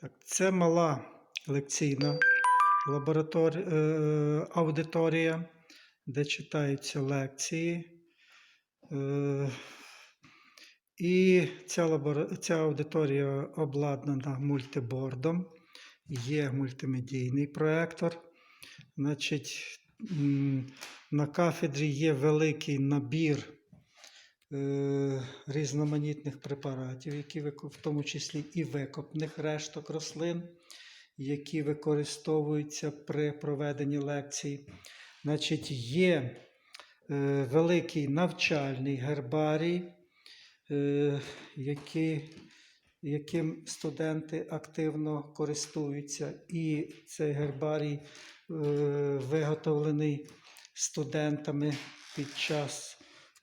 Так, це мала лекційна лабораторія, е, аудиторія, де читаються лекції. Е, і ця, лабора... ця аудиторія обладнана мультибордом, є мультимедійний проектор. Значить, на кафедрі є великий набір різноманітних препаратів, які в тому числі і викопних решток рослин, які використовуються при проведенні лекцій. Значить, є е, великий навчальний гербарій, е, який, яким студенти активно користуються, і цей гербарій е, виготовлений студентами під час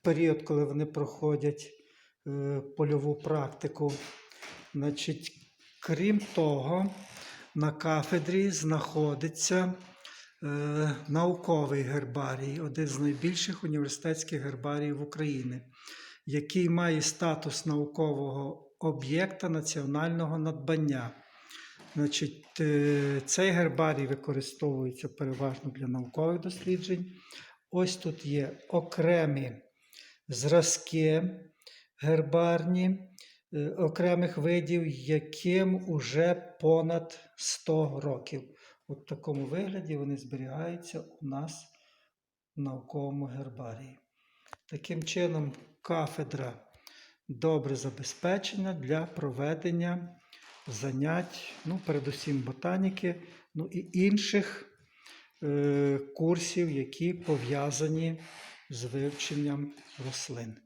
період, коли вони проходять е, польову практику. Значить, крім того, на кафедрі знаходиться е, науковий гербарій, один з найбільших університетських гербаріїв України, який має статус наукового об'єкта національного надбання. Значить, е, цей гербарій використовується переважно для наукових досліджень. Ось тут є окремі зразки гербарні е, окремих видів, яким уже понад 100 років. В такому вигляді вони зберігаються у нас в науковому гербарії. Таким чином, кафедра добре забезпечена для проведення занять, ну, передусім ботаніки, ну і інших е, курсів, які пов'язані з вивченням рослин.